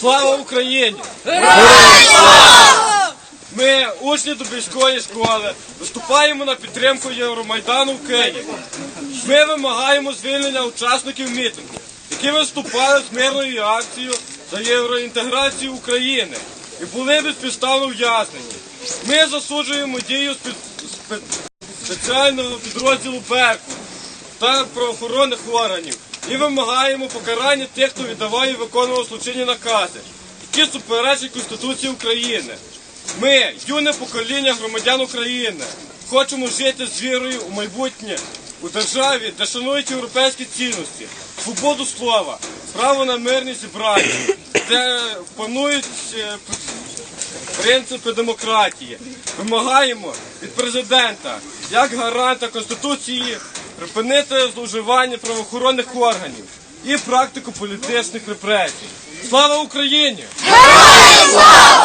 Слава Україні! Ми, учні Дубівської школи, виступаємо на підтримку Євромайдану в Києві. Ми вимагаємо звільнення учасників мітингу, які виступали з мирною акцією за євроінтеграцію України і були безпідставно в'язнені. Ми засуджуємо дію спе- спе- спеціального підрозділу Беркут та правоохоронних органів і вимагаємо покарання тих, хто віддавав і виконував злочинні накази, які суперечать Конституції України. Ми, юне покоління громадян України, хочемо жити з вірою у майбутнє у державі, де шанують європейські цінності, свободу слова, право на мирні зібрання, де панують е, принципи демократії. Вимагаємо від президента, як гаранта Конституції, припинити зловживання правоохоронних органів і практику політичних репресій. Слава Україні! Героям слава!